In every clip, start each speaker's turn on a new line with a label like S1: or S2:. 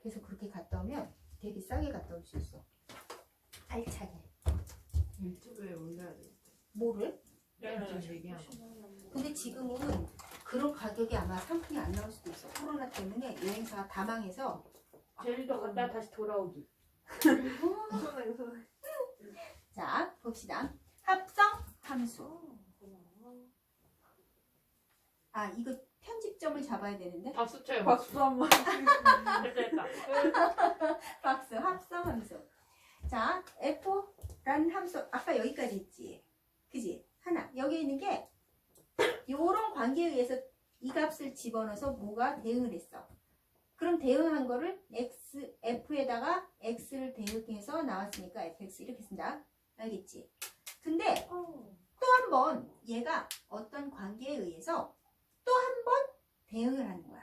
S1: 그래서 그렇게 갔다 오면 되게 싸게 갔다 올 수 있어. 알차게.
S2: 유튜브에 올려야 돼.
S1: 뭐를?
S2: 좀 얘기하고.
S1: 근데 지금은 그런 가격이 아마 상품이 안 나올 수도 있어. 코로나 때문에 여행사가 다 망해서
S3: 제주도 갔다 다시 돌아오기.
S1: 자 봅시다. 합성 함수. 아 이거 편집점을 잡아야 되는데
S3: 박수 쳐요.
S2: 박수 한 번.
S3: 됐다 됐다.
S1: 박스 합성 함수. 자 F라는 함수 아까 여기까지 있지. 그지? 하나 여기 있는 게 요런 관계에 의해서 이 값을 집어넣어서 뭐가 대응을 했어. 그럼 대응한 거를 x, f에다가 x를 대응해서 나왔으니까 fx 이렇게 쓴다. 알겠지? 근데 또 한 번 얘가 어떤 관계에 의해서 또 한 번 대응을 하는 거야.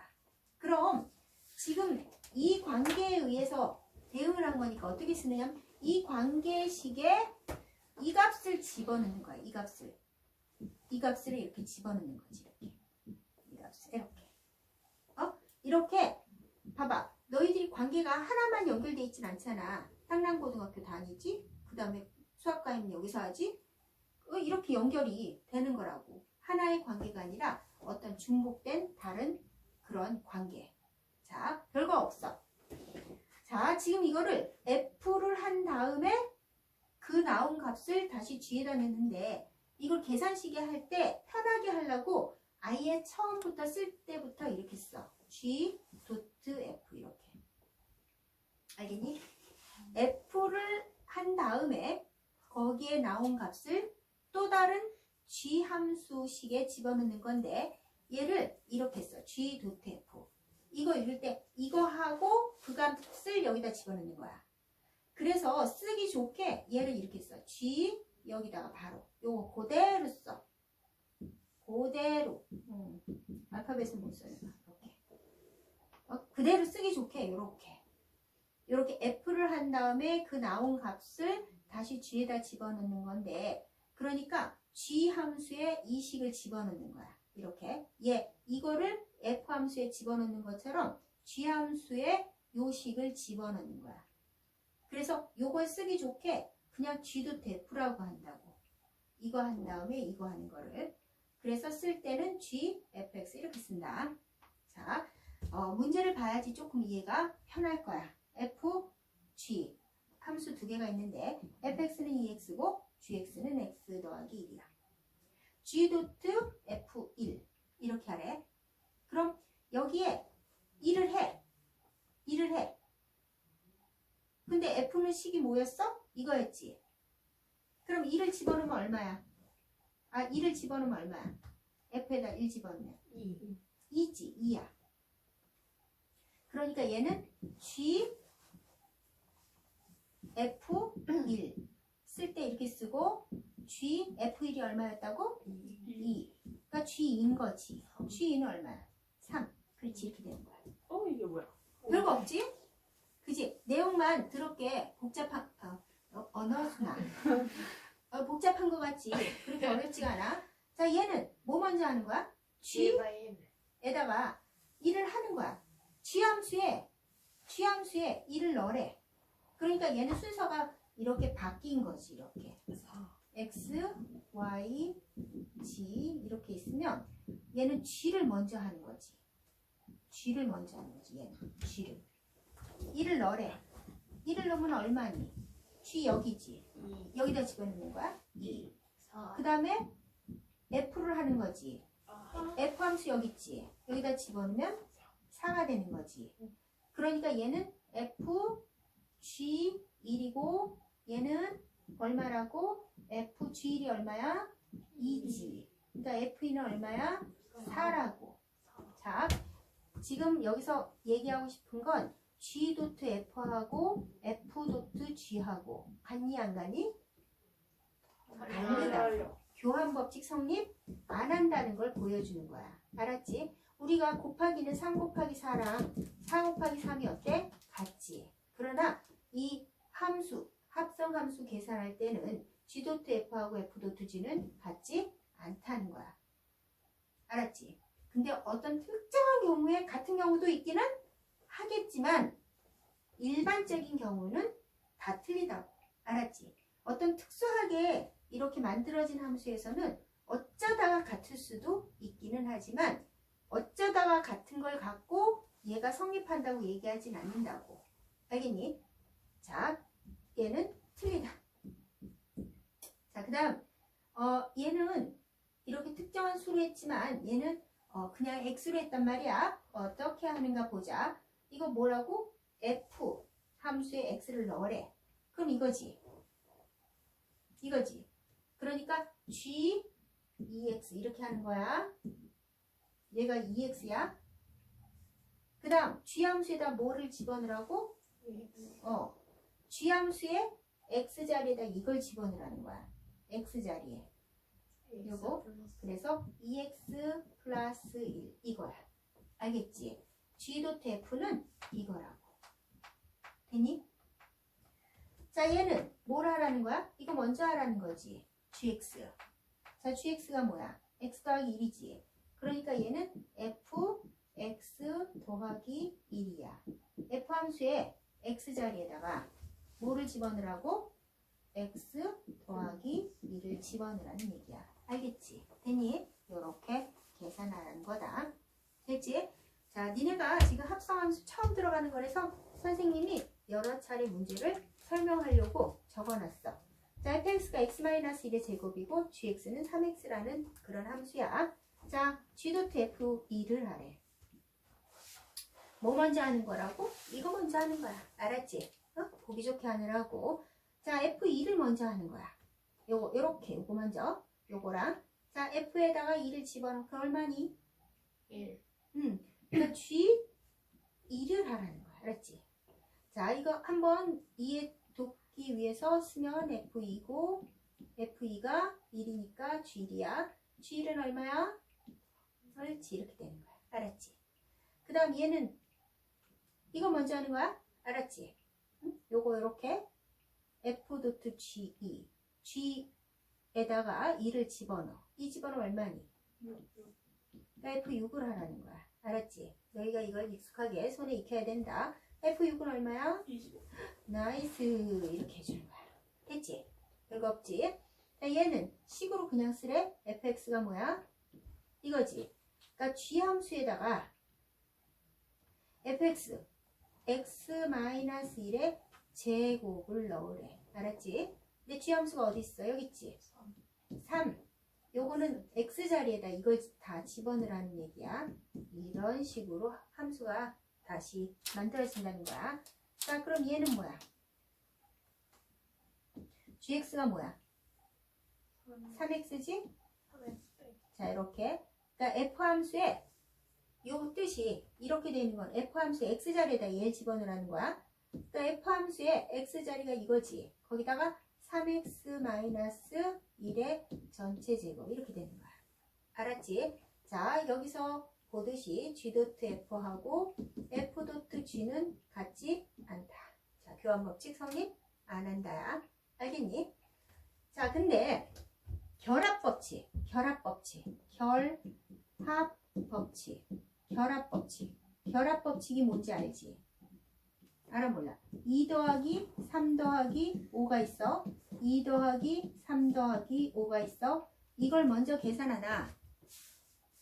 S1: 그럼 지금 이 관계에 의해서 대응을 한 거니까 어떻게 쓰느냐면 이 관계식에 이 값을 집어넣는 거야. 이 값을. 이 값을 이렇게 집어넣는 거지. 이렇게. 이 값을 이렇게. 어? 이렇게 봐봐. 너희들이 관계가 하나만 연결돼 있진 않잖아. 상랑고등학교 다니지? 그 다음에 수학과는 여기서 하지? 어, 이렇게 연결이 되는 거라고. 하나의 관계가 아니라 어떤 중복된 다른 그런 관계. 자, 별거 없어. 자, 지금 이거를 F를 한 다음에 그 나온 값을 다시 G에다 넣는데 이걸 계산식에 할 때 편하게 하려고 아예 처음부터 쓸 때부터 이렇게 써. G 도트 F 이렇게. 알겠니? F를 한 다음에 거기에 나온 값을 또 다른 G 함수식에 집어넣는 건데 얘를 이렇게 써. G F. 이거 읽을 때 이거 하고 그 값을 여기다 집어넣는 거야. 그래서 쓰기 좋게 얘를 이렇게 써. G 여기다가 바로 요거 그대로 써. 그대로. 음. 알파벳은 못 써요. 이렇게. 어, 그대로 쓰기 좋게 요렇게. 요렇게 F를 한 다음에 그 나온 값을 다시 G에다 집어넣는 건데 그러니까 G 함수에 이 식을 집어넣는 거야. 이렇게. 얘 이거를 F 함수에 집어넣는 것처럼 G 함수에 요 식을 집어넣는 거야. 그래서 요걸 쓰기 좋게 그냥 G도 F라고 한다고. 이거 한 다음에 이거 하는 거를. 그래서 쓸 때는 G, FX 이렇게 쓴다. 자, 어, 문제를 봐야지 조금 이해가 편할 거야. F, G. 함수 두 개가 있는데 fx는 2x고 gx는 x 더하기 1이야. G 도트 f1 이렇게 하래. 그럼 여기에 1을 해. 1을 해. 근데 f는 식이 뭐였어? 이거였지. 그럼 1을 집어넣으면 얼마야? 아 1을 집어넣으면 얼마야? f에다 1 집어넣으면
S2: 2.
S1: 2지 2야. 그러니까 얘는 g f1 쓸 때 이렇게 쓰고 g f1이 얼마였다고? 2. 그러니까 g인 거지. g는 얼마야? 3. 그렇지 이렇게 되는 거야.
S2: 어 이게 뭐야?
S1: 별거 없지? 그지? 내용만 더럽게 복잡한 어, 어, 언어순화 어, 복잡한 거 같지? 그렇게 어렵지가 않아. 자 얘는 뭐 먼저 하는 거야? g 에다가 1을 하는 거야. G함수에 G함수에 1을 넣으래. 그러니까 얘는 순서가 이렇게 바뀐 거지. 이렇게. X, Y, G 이렇게 있으면 얘는 G를 먼저 하는 거지. G를 먼저 하는 거지. 얘는 G를. 1을 넣으래. 1을 넣으면 얼마니? G 여기지. 여기다 집어넣는 거야. 2. 그 다음에 F를 하는 거지. F 함수 여기 있지. 여기다 집어넣으면 4가 되는 거지. 그러니까 얘는 F, G 1이고 얘는 얼마라고? F, G 1이 얼마야? 2지. 그러니까 F는 얼마야? 4라고. 자, 지금 여기서 얘기하고 싶은 건 G 도트 F하고 F 도트 G하고 같니 안 같니? 다르다. 교환 법칙 성립 안 한다는 걸 보여주는 거야. 알았지? 우리가 곱하기는 3 곱하기 4랑 4 곱하기 3이 어때? 같지. 그러나 이 함수, 합성 함수 계산할 때는 G 도트 F하고 F 도트 G는 같지 않다는 거야. 알았지? 근데 어떤 특정한 경우에 같은 경우도 있기는 하겠지만 일반적인 경우는 다 틀리다고. 알았지? 어떤 특수하게 이렇게 만들어진 함수에서는 어쩌다가 같을 수도 있기는 하지만 어쩌다가 같은 걸 갖고 얘가 성립한다고 얘기하진 않는다고. 알겠니? 자, 얘는 틀리다. 자, 그 다음, 어, 얘는 이렇게 특정한 수로 했지만 얘는 어, 그냥 x로 했단 말이야. 어떻게 하는가 보자. 이거 뭐라고? f 함수에 x를 넣으래. 그럼 이거지. 이거지. 그러니까 g 2x 이렇게 하는 거야. 얘가 2x야. 그 다음 g 함수에다 뭐를 집어넣으라고? 어, g 함수에 x 자리에다 이걸 집어넣으라는 거야. X 자리에. 요거? 그래서 2x 플러스 1 이거야. 알겠지? g 도트 f는 이거라고. 됐니? 자 얘는 뭘 하라는 거야? 이거 먼저 하라는 거지. gx. 자 gx가 뭐야? x 더하기 1이지. 그러니까 얘는 f x 더하기 1이야. f 함수에 x 자리에다가 뭐를 집어넣으라고? X 더하기 2를 집어넣으라는 얘기야. 알겠지? 됐니? 요렇게 계산하라는 거다. 됐지? 자, 니네가 지금 합성함수 처음 들어가는 거라서 선생님이 여러 차례 문제를 설명하려고 적어놨어. 자, fx가 x-1의 제곱이고 gx는 3x라는 그런 함수야. 자, g.f2를 하래. 뭐 먼저 하는 거라고? 이거 먼저 하는 거야. 알았지? 어? 보기 좋게 하느라고. 자, f2를 먼저 하는 거야. 요거, 요렇게, 요거 먼저. 요거랑. 자, f에다가 2를 집어넣고 얼마니?
S2: 1.
S1: 음, 그러니까 G 2를 하라는 거야. 알았지? 자, 이거 한번 이해 돕기 위해서 쓰면 F2고 F2가 1이니까 G1이야. G1은 얼마야? 옳지, 이렇게 되는 거야. 알았지? 그 다음 얘는 이거 먼저 하는 거야? 알았지? 응? 요거 이렇게 F 도트 G2 G에다가 2를 집어넣어. 이 집어넣으면 얼마니? 그러니까 F6을 하라는 거야. 알았지? 너희가 이걸 익숙하게 손에 익혀야 된다. F6은 얼마야?
S3: 25.
S1: 나이스. 이렇게 해주는 거야. 됐지? 별거 없지? 자, 얘는 식으로 그냥 쓰래. fx가 뭐야? 이거지. 그러니까 g 함수에다가 fx x-1의 제곱을 넣으래. 알았지? 근데 g 함수가 어디 있어? 여기 있지? 3. 요거는 x 자리에다 이걸 다 집어넣으라는 얘기야. 이런 식으로 함수가 다시 만들어진다는 거야. 자, 그럼 얘는 뭐야? gx가 뭐야? 3x지? 자, 이렇게. 그러니까 f 함수에 요 뜻이 이렇게 되는 건 f 함수에 x 자리에다 얘 집어넣으라는 거야. 그러니까 f 함수에 x 자리가 이거지. 거기다가 3x 1의 전체 제곱 이렇게 되는 거야. 알았지? 자, 여기서 보듯이 g.f하고 f.g는 같지 않다. 자, 교환 법칙 성립 안 한다야. 알겠니? 자, 근데 결합 법칙, 결합 법칙, 결합 법칙, 결합 법칙, 결합 법칙이 뭔지 알지? 알아 몰라. 2 더하기 3 더하기 5가 있어. 2 더하기 3 더하기 5가 있어. 이걸 먼저 계산하나?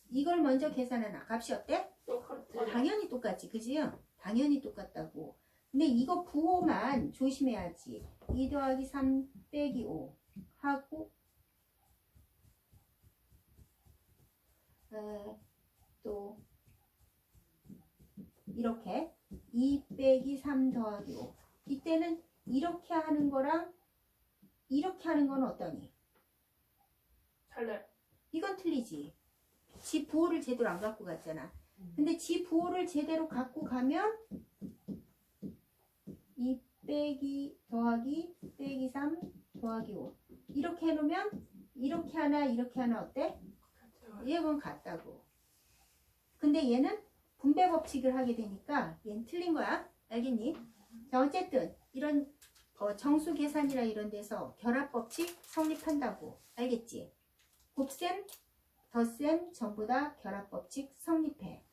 S1: 이걸 먼저 계산하나? 값이 어때?
S3: 똑같아.
S1: 어, 당연히 똑같지, 그지? 당연히 똑같다고. 근데 이거 부호만 조심해야지. 2 더하기 3 빼기 5 하고 어, 또 이렇게 2 빼기 3 더하기 5 이때는 이렇게 하는 거랑 이렇게 하는 건 어떠니?
S3: 달라요.
S1: 이건 틀리지. 지 부호를 제대로 안 갖고 갔잖아. 근데 지 부호를 제대로 갖고 가면 2 빼기 더하기 빼기 3 더하기 5 이렇게 해놓으면 이렇게 하나 이렇게 하나 어때? 얘건 같다고. 근데 얘는 분배 법칙을 하게 되니까 얘는 틀린 거야. 알겠니? 자 어쨌든 이런 어, 정수 계산이나 이런 데서 결합 법칙 성립한다고. 알겠지? 곱셈, 덧셈 전부 다 결합 법칙 성립해.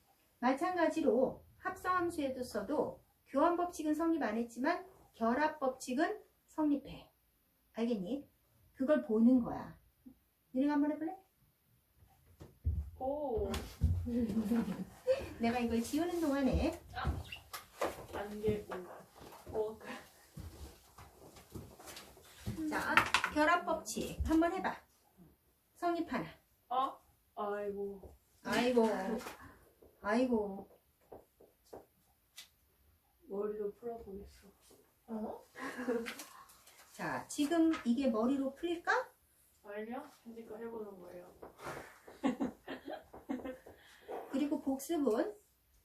S1: 마찬가지로 합성함수에도 써도 교환 법칙은 성립 안 했지만 결합 법칙은 성립해. 알겠니? 그걸 보는 거야. 니네가 한번 해볼래?
S3: 오.
S1: 내가 이걸 지우는 동안에
S3: 안개고. 어.
S1: 자 결합 법칙 한번 해봐. 성립 하나.
S3: 어? 아이고.
S1: 아이고, 아이고.
S3: 머리도 풀어보겠어.
S2: 어?
S1: 자 지금 이게 머리로 풀릴까?
S3: 아니요? 그러니까 해보는 거예요.
S1: 복습은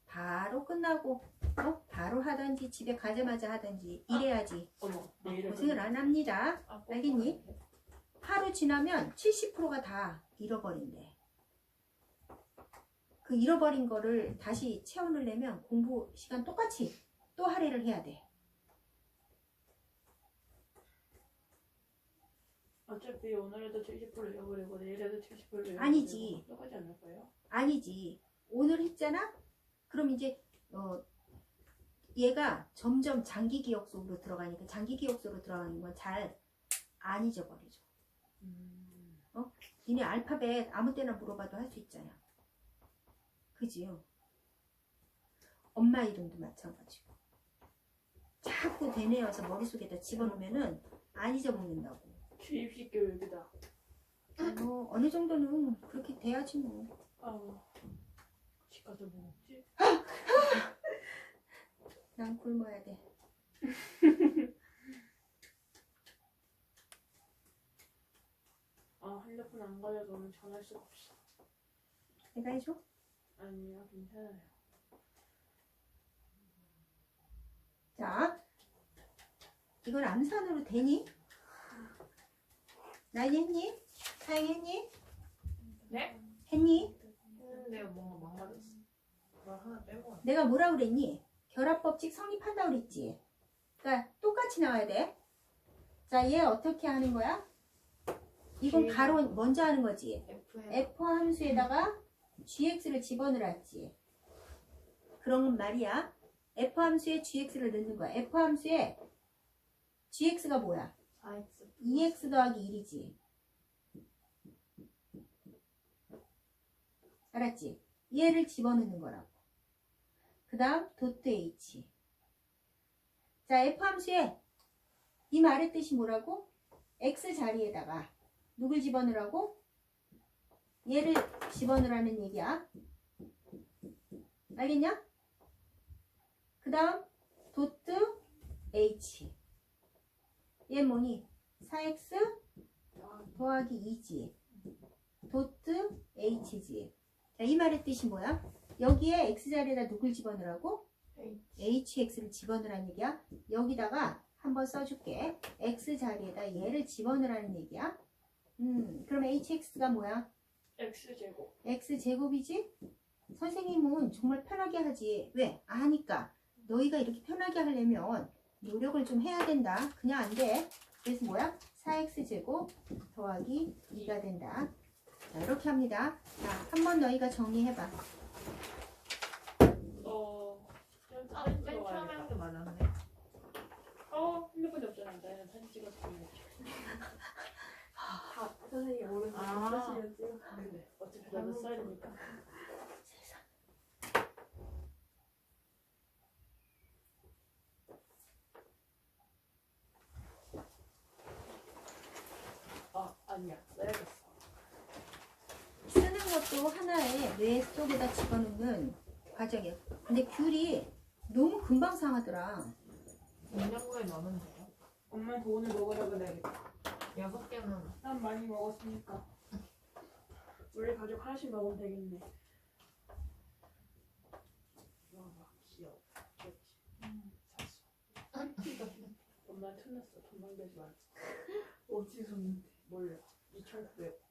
S1: 바로 끝나고 어? 바로 하든지 집에 가자마자 하든지 이래야지
S3: 어머. 내일은
S1: 고생을 안 합니다.
S3: 아, 꼭
S1: 알겠니? 하루 지나면 70%가 다 잃어버린대. 그 잃어버린 거를 다시 채워넣으려면 공부 시간 똑같이 또 할애를 해야 돼.
S3: 어차피 오늘에도 70% 잃어버리고 내일에도 70% 잃어버리고
S1: 아니지.
S3: 똑같지 않을까요?
S1: 아니지. 오늘 했잖아? 그럼 이제 어 얘가 점점 장기 기억 속으로 들어가니까 장기 기억 속으로 들어가는 건 잘 안 잊어버리죠.
S3: 음.
S1: 니네 알파벳 아무 때나 물어봐도 할 수 있잖아. 그지요? 엄마 이름도 마찬가지고. 자꾸 되뇌어서 머릿속에다 집어넣으면은 안 잊어먹는다고.
S3: 주입식 교육이다.
S1: 뭐 어느 정도는 그렇게 돼야지 뭐.
S3: 아. 집 가서 뭐 먹지?
S1: 난 굶어야 돼.
S3: 아, 핸드폰 안 가져서 오늘 전화할 수가 없어.
S1: 내가 해줘?
S3: 아니요, 괜찮아요.
S1: 자, 이걸 암산으로 되니? 나이 했니? 사행 했니?
S2: 네?
S1: 했니?
S2: 뭔가 망가졌어. 뭘 하나 빼고.
S1: 내가 뭐라 그랬니? 결합법칙 성립한다 그랬지. 그러니까 똑같이 나와야 돼. 자, 얘 어떻게 하는 거야? 이건. 가로 먼저 하는 거지. F 함수에다가 gx를 집어넣었지. 그런 말이야. f 함수에 gx를 넣는 거야. f 함수에 gx가 뭐야?
S2: 4X.
S1: 2x 더하기 1이지. 알았지? 얘를 집어넣는 거라고. 그 다음 도트 h. 자, f 함수에 이 말의 뜻이 뭐라고? x 자리에다가 누굴 집어넣으라고? 얘를 집어넣으라는 얘기야. 알겠냐? 그 다음 도트 h. 얘 뭐니? 4x 더하기 2지. 도트 h지. 자, 이 말의 뜻이 뭐야? 여기에 x자리에다 누굴 집어넣으라고? Hx를 집어넣으라는 얘기야. 여기다가 한번 써줄게. x자리에다 얘를 집어넣으라는 얘기야. 음, 그럼 hx가 뭐야?
S3: X제곱.
S1: x제곱이지? 선생님은 정말 편하게 하지. 왜? 아니까. 너희가 이렇게 편하게 하려면 노력을 좀 해야 된다. 그냥 안 돼. 그래서 뭐야? 4x제곱 더하기 2가 된다. 자, 이렇게 합니다. 자, 한 번 너희가 정리해봐.
S3: 어. 좀
S2: 아,
S3: 사진
S2: 맨 처음에
S3: 찍어가야겠다.
S2: 한 게 맞았네.
S3: 어, 핸드폰이 없잖아. 나는 사진 찍어서 보내야지.
S4: 아, 선생님 오른쪽
S2: 아.
S4: 찍어.
S3: 근데 어차피 나도 써야 되니까. 아, 아니야. 써야겠어.
S1: 쓰는 것도 하나의 뇌 속에다 집어넣는 과정이야. 근데 귤이 너무 금방 상하더라.
S2: 냉장고에 넣으면 돼요.
S3: 엄마한테 오늘 먹으라 그래야겠다.
S2: 여섯 개는
S3: 난 많이 먹었으니까. 우리 가족 하나씩 먹으면 되겠네. 와, 귀여워. 그렇지. 음, 샀어. 엄마. 돈만 되지 마.
S4: 어디서 샀는데?
S3: 몰라. 2,900.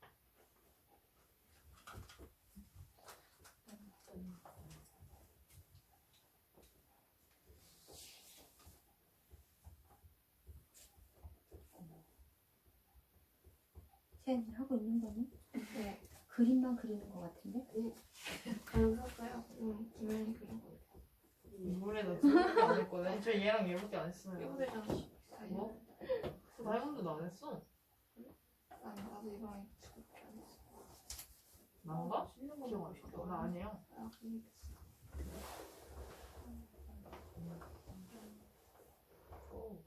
S1: 쟤 하고 있는 거니?
S4: 네.
S1: 그림만 그리는 것 같은데?
S4: 샀어요. 응, 김현이 그린 거.
S2: 나 진짜 안 했거든. 저 얘랑 얘밖에 안 했어요.
S3: 이거잖아.
S2: 뭐? 나 해본데도 안 했어.
S4: 아니 나도 이거랑 안 했어.
S2: 난가? 나. 나 아니야.
S4: 아 그니까.
S2: 오.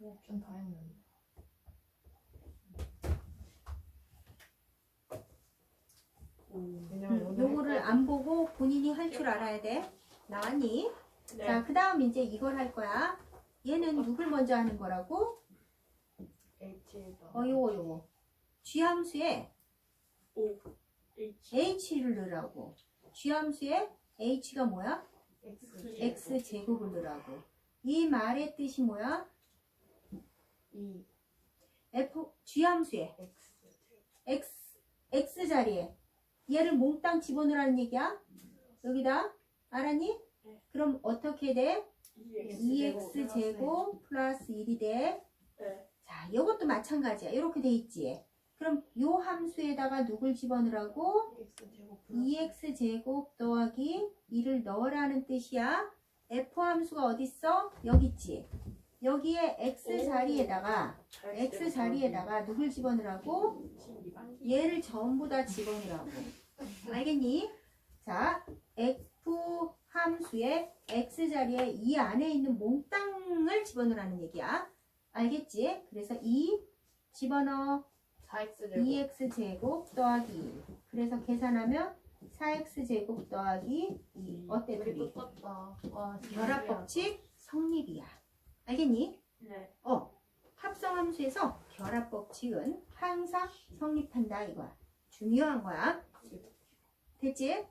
S2: 옵션 다 했는데. 왜냐면 오늘
S1: 요거를 안 보고 본인이 할 줄 알아야 돼. 나왔니?
S3: 네.
S1: 자, 그 다음 이제 이걸 할 거야. 얘는 누굴 먼저 하는 거라고?
S2: H에다
S1: 어, 요거, 요거. G함수에
S3: O H
S1: H를 넣으라고. G함수에 H가 뭐야?
S2: X
S1: X제곱을 넣으라고. 이 말의 뜻이 뭐야?
S2: E
S1: F, G함수에
S2: X
S1: X, X 자리에 얘를 몽땅 집어넣으라는 얘기야? 여기다. 알았니?
S3: 네.
S1: 그럼 어떻게 돼?
S3: E X
S1: 2x 제곱 플러스 1이 돼.
S3: 네.
S1: 자, 이것도 마찬가지야. 이렇게 돼 있지. 그럼 요 함수에다가 누굴 집어넣으라고?
S2: X 제곱 플러스
S1: 2x 제곱 더하기 1을 넣으라는 뜻이야. f 함수가 어딨어? 여기 있지. 여기에 x
S3: 오.
S1: 자리에다가 x 자리에다가 누굴 집어넣으라고? 얘를 전부 다 집어넣으라고. 알겠니? 자, f 함수의 x 자리에 이 안에 있는 몽땅을 집어넣으라는 얘기야. 알겠지? 그래서 이 집어넣어
S2: 4X 제곱
S1: 2x 제곱 더하기 2. 그래서 계산하면 4x 제곱 더하기 2. 어때
S2: 우리? 똑같다 와
S1: 결합 법칙 성립이야. 알겠니?
S3: 네.
S1: 어. 합성함수에서 결합 법칙은 항상 성립한다 이거야. 중요한 거야. 됐지?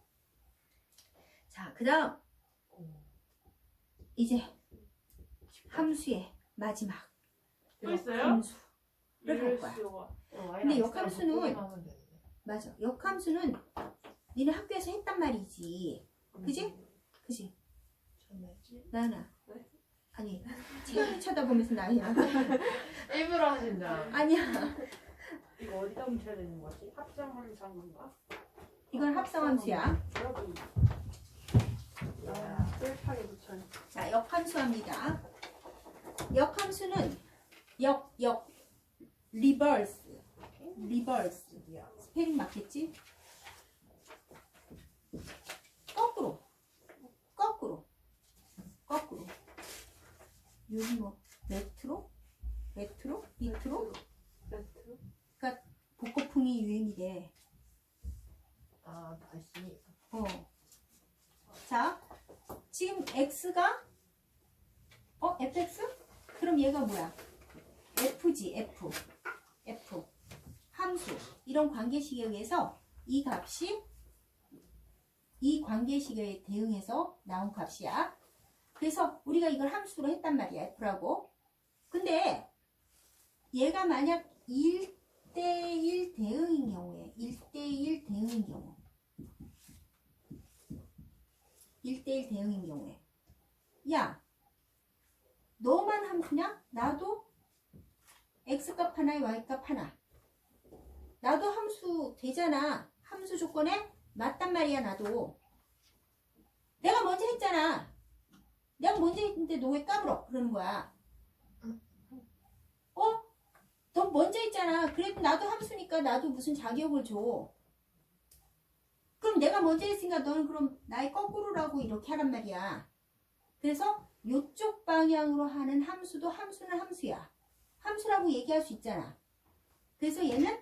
S1: 자, 그 다음 이제 함수의 마지막? 함수. 할 거야.
S3: 수가.
S1: 근데 역함수는 맞아. 역함수는 니네 학교에서 했단 말이지. 그지? 그지? 나나.
S3: 네?
S1: 아니, 채연이 쳐다보면서 나야.
S2: 일부러 하신 줄 알아
S1: 아니야.
S3: 이거 어디다 묻혀야 되는 거지? 합성하는 장군가?
S1: 이건 합성함수야.
S3: 아,
S1: 자, 역함수합니다. 역함수는 역, 역, 리버스. 리버스.
S2: 드디어
S1: 스페링 맞겠지? 거꾸로. 거꾸로. 거꾸로. 여기 뭐, 레트로? 레트로? 리트로?
S3: 세트.
S1: 복고풍이 유행이래.
S2: 아 다시
S1: 어. 자, 지금 x가 어 fx? 그럼 얘가 뭐야? f지 f. f. 함수. 이런 관계식에 의해서 이 값이 이 관계식에 대응해서 나온 값이야. 그래서 우리가 이걸 함수로 했단 말이야, f라고. 근데 얘가 만약 1대1 대응인 경우에 1대1 대응인 경우 1대1 대응인 경우에 야 너만 함수냐? 나도 x값 하나에 y값 하나 나도 함수 되잖아 함수 조건에 맞단 말이야 나도 내가 먼저 했잖아 내가 먼저 했는데 너 왜 까불어 그러는 거야 어? 너 먼저 했잖아 그래도 나도 함수니까 나도 무슨 자격을 줘 그럼 내가 먼저 했으니까 너는 그럼 나의 거꾸로라고 이렇게 하란 말이야. 그래서 요쪽 방향으로 하는 함수도 함수는 함수야. 함수라고 얘기할 수 있잖아. 그래서 얘는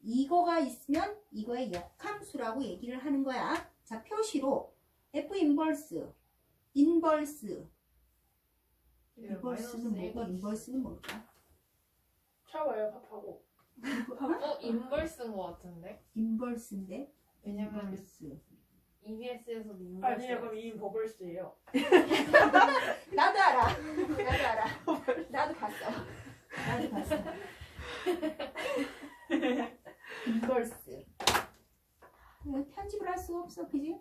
S1: 이거가 있으면 이거의 역함수라고 얘기를 하는 거야. 자, 표시로 F 인버스, 인버스, 인버스는 뭐고 인버스는 뭘까?
S3: 차와요 밥하고.
S2: 어 인벌스인 것 같은데
S1: 인버스인데
S2: 왜냐면
S1: 인버스.
S2: EBS에서도 인벌스
S3: 아니요 그럼 이 버블스예요.
S1: 나도 알아. 나도 알아. 나도 봤어. 나도 봤어. 인버스. 어, 편집을 할 수가 없어, 그지?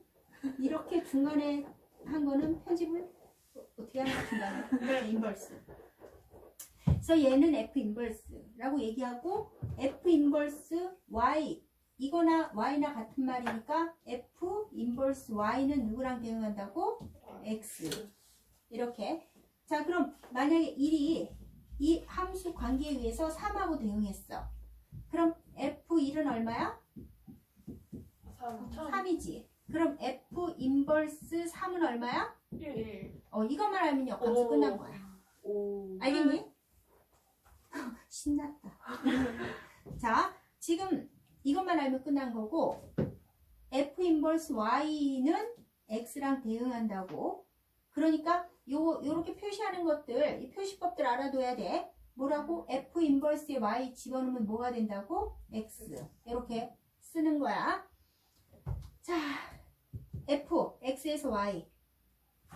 S1: 이렇게 중간에 한 거는 편집을 어떻게 하는 거야, 중간에? 인버스. 그래서 얘는 F 인버스라고 얘기하고 F 인버스 Y 이거나 Y나 같은 말이니까 F 인버스 Y는 누구랑 대응한다고? X 이렇게 자 그럼 만약에 1이 이 함수 관계에 의해서 3하고 대응했어 그럼 F1은 얼마야?
S2: 3
S1: 3이지 그럼 F 인버스 3은 얼마야?
S3: 1.
S1: 어 이것만 알면 역함수
S2: 오.
S1: 끝난 거야
S3: 오.
S1: 알겠니? 신났다. 자, 지금 이것만 알면 끝난 거고 F 인버스 Y는 X랑 대응한다고. 그러니까 요 요렇게 표시하는 것들, 이 표시법들 알아둬야 돼. 뭐라고? F 인버스에 Y 집어넣으면 뭐가 된다고? X. 이렇게 쓰는 거야. 자, F, X에서 Y.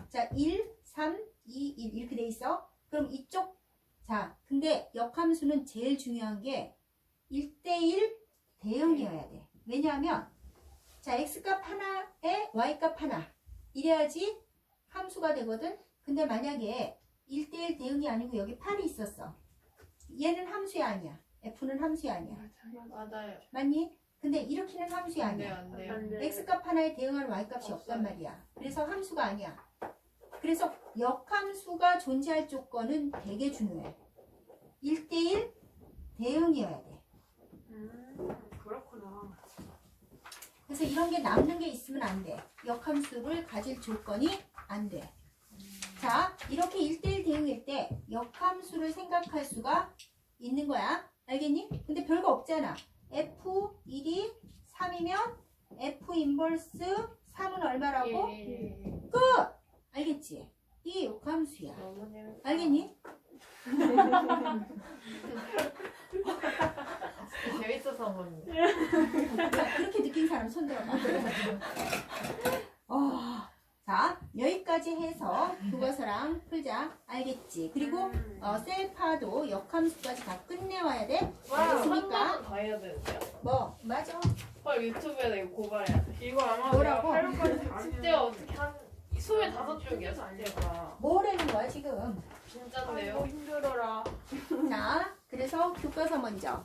S1: 자, 1, 3, 2, 1 이렇게 돼 있어. 그럼 이쪽 자, 근데 역함수는 제일 중요한 게 1대1 대응이어야 돼. 왜냐하면 자, x값 하나에 y값 하나. 이래야지 함수가 되거든. 근데 만약에 1대1 대응이 아니고 여기 8이 있었어. 얘는 함수이 아니야. f는 함수이 아니야.
S2: 맞아요
S1: 맞니? 근데 이렇게는 함수이
S2: 안 돼요
S1: 아니야.
S2: 안 돼요
S3: 안 돼.
S1: x값 하나에 대응하는 y값이 없단 말이야. 그래서 함수가 아니야. 그래서 역함수가 존재할 조건은 되게 중요해. 1대1 대응이어야 돼.
S3: 음, 그렇구나.
S1: 그래서 이런 게 남는 게 있으면 안 돼. 역함수를 가질 조건이 안 돼. 자, 이렇게 1대1 대응일 때 역함수를 생각할 수가 있는 거야. 알겠니? 근데 별거 없잖아. F1이 3이면 F 인버스 3은 얼마라고?
S2: 예.
S1: 끝! 알겠지? 이 역함수야. 알겠니?
S2: 재밌어서 한 건데
S1: 야, 그렇게 느낀 사람 손 들어봐. 어, 자, 여기까지 해서 교과서랑 풀자. 알겠지? 그리고
S3: 음.
S1: 어, 셀파도 역함수까지 다 끝내와야 돼.
S2: 와
S1: 알겠습니까?
S2: 한 번은 더 해야 되는데요
S1: 뭐, 맞아.
S2: 헐 유튜브에 다 이거 고발해야 돼
S3: 이거 아마
S1: 뭐라고?
S3: 내가 8월까지 다
S2: 숙제가 어떻게 한 25쪽이야 숙제가
S1: 뭐라는 거야, 지금?
S3: 아이고
S2: 진짠데요
S3: 힘들어라.
S1: 자, 그래서 교과서 먼저.